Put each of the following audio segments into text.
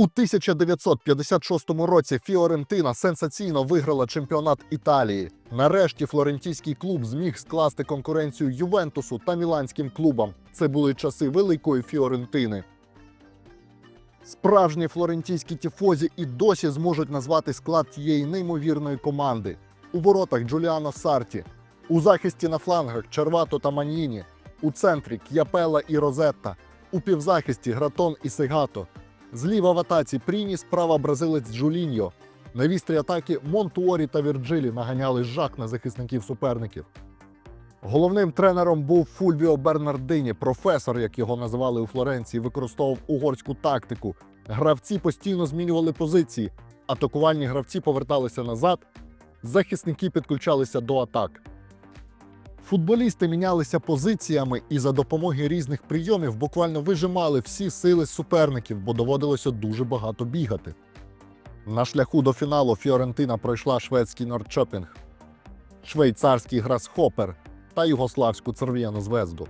У 1956 році Фіорентина сенсаційно виграла чемпіонат Італії. Нарешті флорентійський клуб зміг скласти конкуренцію Ювентусу та міланським клубам. Це були часи великої Фіорентини. Справжні флорентійські тіфозі і досі зможуть назвати склад цієї неймовірної команди. У воротах Джуліано Сарті, у захисті на флангах Червато та Маніні, у центрі К'япела і Розетта, у півзахисті Гратон і Сегато. Зліва в атаці Пріні, справа бразилець Джуліньо. На вістрі атаки Монтуорі та Вірджилі наганяли жах на захисників суперників. Головним тренером був Фульвіо Бернардині, професор, як його називали у Флоренції, використовував угорську тактику. Гравці постійно змінювали позиції. Атакувальні гравці поверталися назад, захисники підключалися до атак. Футболісти мінялися позиціями і за допомогою різних прийомів буквально вижимали всі сили суперників, бо доводилося дуже багато бігати. На шляху до фіналу Фіорентина пройшла шведський Нордчопінг, швейцарський Грасхопер та югославську Церв'яну звезду.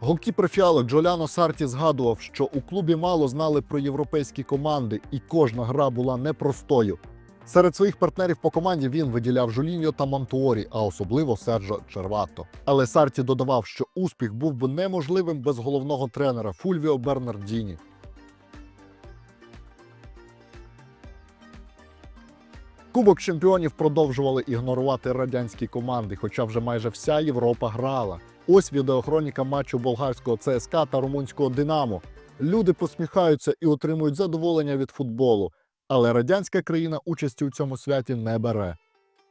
Голкіпер фіалок Джоляно Сарті згадував, що у клубі мало знали про європейські команди, і кожна гра була непростою. Серед своїх партнерів по команді він виділяв Жуліньо та Монтуорі, а особливо Серджо Червато. Але Сарті додавав, що успіх був би неможливим без головного тренера Фульвіо Бернардіні. Кубок чемпіонів продовжували ігнорувати радянські команди, хоча вже майже вся Європа грала. Ось відеохроніка матчу болгарського ЦСКА та румунського Динамо. Люди посміхаються і отримують задоволення від футболу, але радянська країна участі у цьому святі не бере.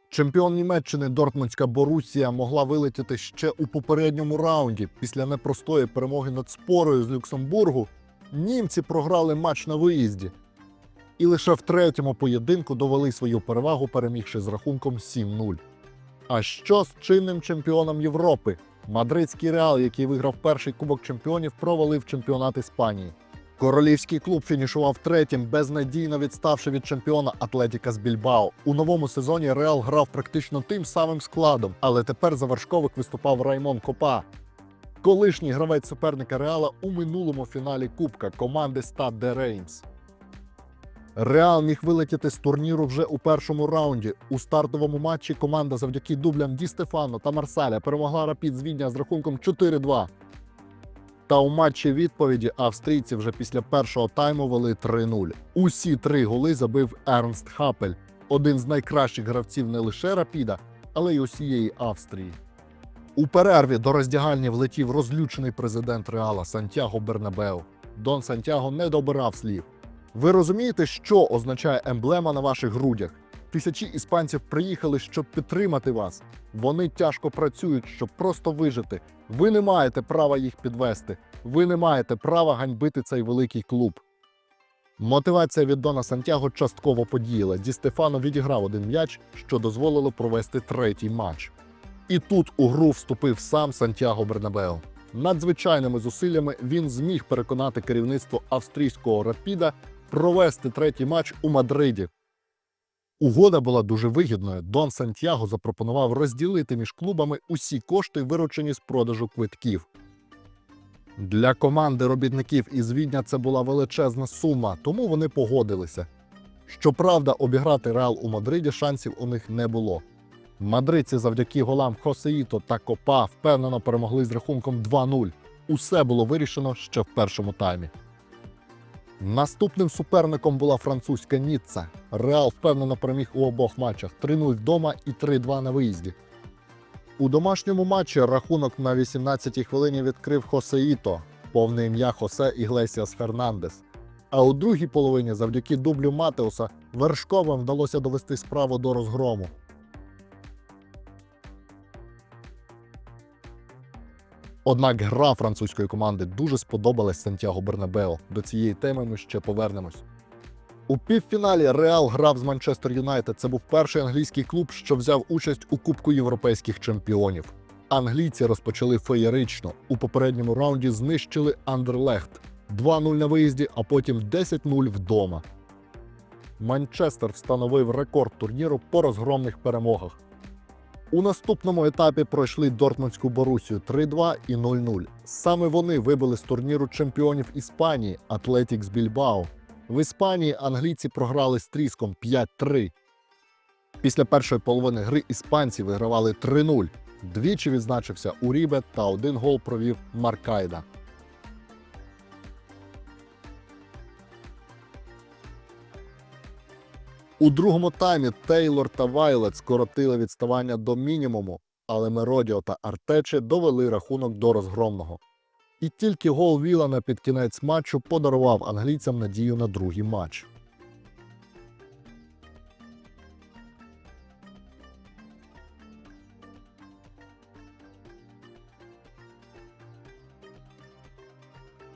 Чемпіон Німеччини Дортмундська Борусія могла вилетіти ще у попередньому раунді після непростої перемоги над спорою з Люксембургу. Німці програли матч на виїзді і лише в третьому поєдинку довели свою перевагу, перемігши з рахунком 7-0. А що з чинним чемпіоном Європи? Мадридський реал, який виграв перший кубок чемпіонів, провалив чемпіонат Іспанії. Королівський клуб фінішував третім, безнадійно відставши від чемпіона Атлетіка з Більбао. У новому сезоні Реал грав практично тим самим складом, але тепер за вершковик виступав Раймон Копа. Колишній гравець суперника Реала у минулому фіналі Кубка команди Стад де Реймс. Реал міг вилетіти з турніру вже у першому раунді. У стартовому матчі команда завдяки дублям Ді Стефано та Марсаля перемогла Рапід з Відня з рахунком 4-2. Та у матчі відповіді австрійці вже після першого тайму вели 3-0. Усі три голи забив Ернст Хапель, один з найкращих гравців не лише Рапіда, але й усієї Австрії. У перерві до роздягальні влетів розлючений президент Реала Сантьяго Бернабеу. Дон Сантьяго не добирав слів. Ви розумієте, що означає емблема на ваших грудях? Тисячі іспанців приїхали, щоб підтримати вас. Вони тяжко працюють, щоб просто вижити. Ви не маєте права їх підвести. Ви не маєте права ганьбити цей великий клуб. Мотивація від Дона Сантьяго частково подіяла. Ді Стефано відіграв один м'яч, що дозволило провести третій матч. І тут у гру вступив сам Сантьяго Бернабео. Надзвичайними зусиллями він зміг переконати керівництво австрійського рапіда провести третій матч у Мадриді. Угода була дуже вигідною. Дон Сантьяго запропонував розділити між клубами усі кошти, виручені з продажу квитків. Для команди робітників із Відня це була величезна сума, тому вони погодилися. Щоправда, обіграти Реал у Мадриді шансів у них не було. Мадридці завдяки голам Хосеїто та Копа впевнено перемогли з рахунком 2-0. Усе було вирішено ще в першому таймі. Наступним суперником була французька Ніцца. Реал впевнено переміг у обох матчах 3-0 вдома і 3-2 на виїзді. У домашньому матчі рахунок на 18-й хвилині відкрив Хосеїто, повне ім'я Хосе Іглесіас Фернандес. А у другій половині, завдяки дублю Матеуса, вершковим вдалося довести справу до розгрому. Однак гра французької команди дуже сподобалась Сантьяго Бернабео. До цієї теми ми ще повернемось. У півфіналі Реал грав з Манчестер Юнайтед. Це був перший англійський клуб, що взяв участь у Кубку європейських чемпіонів. Англійці розпочали феєрично. У попередньому раунді знищили Андерлехт 2-0 на виїзді, а потім 10-0 вдома. Манчестер встановив рекорд турніру по розгромних перемогах. У наступному етапі пройшли Дортмундську Борусію 3-2 і 0-0. Саме вони вибили з турніру чемпіонів Іспанії Атлетік з Більбао. В Іспанії англійці програли з тріском 5-3. Після першої половини гри іспанці вигравали 3-0. Двічі відзначився Урібе та один гол провів Маркайда. У другому таймі Тейлор та Вайлет скоротили відставання до мінімуму, але Меродіо та Артече довели рахунок до розгромного. І тільки гол Вілана під кінець матчу подарував англійцям надію на другий матч.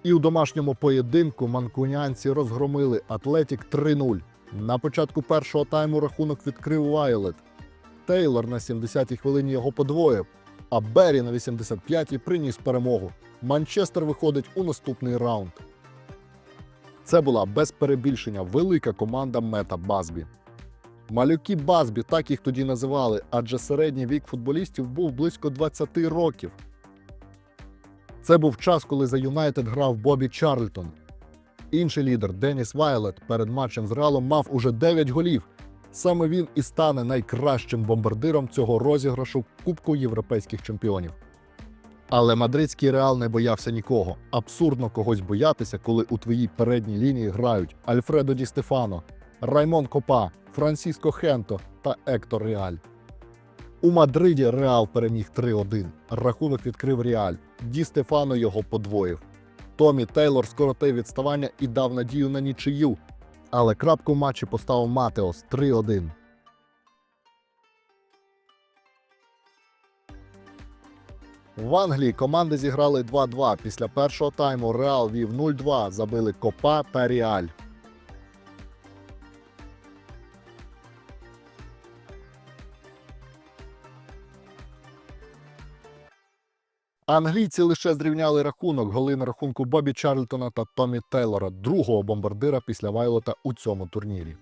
І у домашньому поєдинку манкунянці розгромили Атлетік 3-0. На початку першого тайму рахунок відкрив Вайлет. Тейлор на 70-й хвилині його подвоїв, а Беррі на 85-й приніс перемогу. Манчестер виходить у наступний раунд. Це була без перебільшення велика команда Мета Базбі. Малюки Базбі, так їх тоді називали, адже середній вік футболістів був близько 20 років. Це був час, коли за Юнайтед грав Бобі Чарльтон. Інший лідер Деніс Вайлет перед матчем з Реалом мав уже 9 голів. Саме він і стане найкращим бомбардиром цього розіграшу Кубку європейських чемпіонів. Але мадридський реал не боявся нікого. Абсурдно когось боятися, коли у твоїй передній лінії грають Альфредо Ді Стефано, Раймон Копа, Франсіско Хенто та Ектор Реаль. У Мадриді Реал переміг 3-1. Рахунок відкрив Реаль. Ді Стефано його подвоїв. Томі Тейлор скоротив відставання і дав надію на нічию. Але крапку в матчі поставив Матеос 3-1. В Англії команди зіграли 2-2. Після першого тайму Реал вів 0-2, забили Копа та Англійці лише зрівняли рахунок голи на рахунку Бобі Чарльтона та Томі Тейлора, другого бомбардира після Вайлота у цьому турнірі.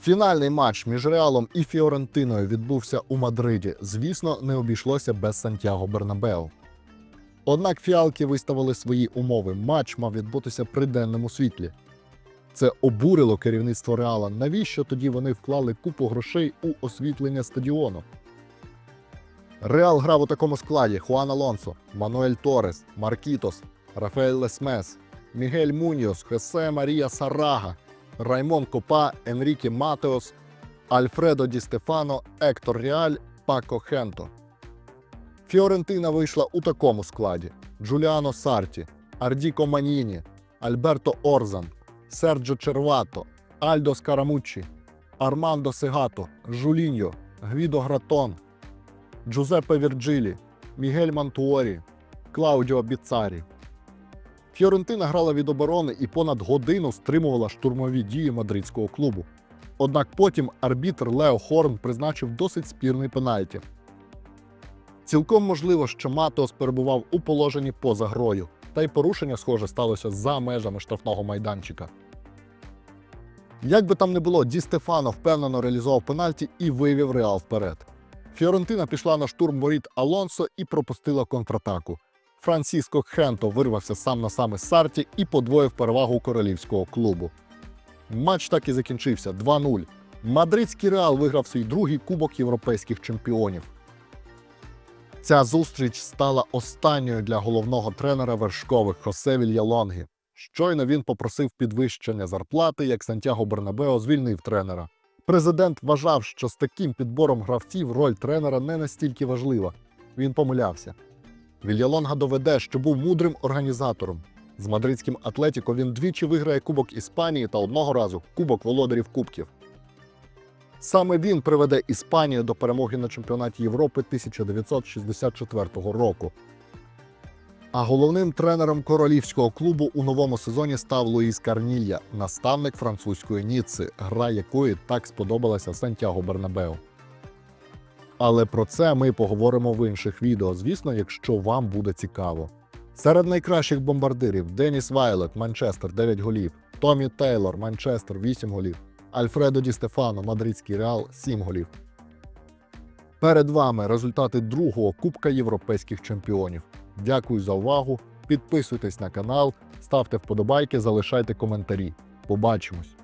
Фінальний матч між Реалом і Фіорентиною відбувся у Мадриді. Звісно, не обійшлося без Сантьяго Бернабеу. Однак фіалки виставили свої умови. Матч мав відбутися при денному світлі. Це обурило керівництво Реала. Навіщо тоді вони вклали купу грошей у освітлення стадіону? Реал грав у такому складі: Хуан Алонсо, Мануель Торес, Маркітос, Рафаель Лесмес, Мігель Муньос, Хосе Марія Сарага, Раймон Копа, Енріке Матеос, Альфредо Ді Стефано, Ектор Реаль, Пако Хенто. Фіорентина вийшла у такому складі: Джуліано Сарті, Ардіко Маніні, Альберто Орзан, Серджо Червато, Альдо Скарамуччі, Армандо Сегато, Жуліньо, Гвідо Гратон, Джузеппе Вірджилі, Мігель Мантуорі, Клаудіо Біцарі. Фіорентина грала від оборони і понад годину стримувала штурмові дії мадридського клубу. Однак потім арбітр Лео Хорн призначив досить спірний пенальті. Цілком можливо, що Матеос перебував у положенні поза грою, та й порушення, схоже, сталося за межами штрафного майданчика. Як би там не було, Ді Стефано впевнено реалізував пенальті і вивів Реал вперед. Фіорентина пішла на штурм воріт Алонсо і пропустила контратаку. Франсіско Хенто вирвався сам на сам із Сарті і подвоїв перевагу королівського клубу. Матч так і закінчився 2-0. Мадридський реал виграв свій другий кубок європейських чемпіонів. Ця зустріч стала останньою для головного тренера вершкових Хосе Вільялонгі. Щойно він попросив підвищення зарплати, як Сантьяго Бернабео звільнив тренера. Президент вважав, що з таким підбором гравців роль тренера не настільки важлива. Він помилявся. Вільялонга доведе, що був мудрим організатором. З мадридським Атлетіко він двічі виграє Кубок Іспанії та одного разу Кубок володарів Кубків. Саме він приведе Іспанію до перемоги на чемпіонаті Європи 1964 року. А головним тренером королівського клубу у новому сезоні став Луїс Карнілья, наставник французької Ніцци, гра якої так сподобалася Сантьяго Бернабеу. Але про це ми поговоримо в інших відео, звісно, якщо вам буде цікаво. Серед найкращих бомбардирів Деніс Вайлет, Манчестер 9 голів, Томі Тейлор, Манчестер 8 голів, Альфредо Ді Стефано, Мадридський Реал 7 голів. Перед вами результати другого Кубка європейських чемпіонів. Дякую за увагу. Підписуйтесь на канал, ставте вподобайки, залишайте коментарі. Побачимось.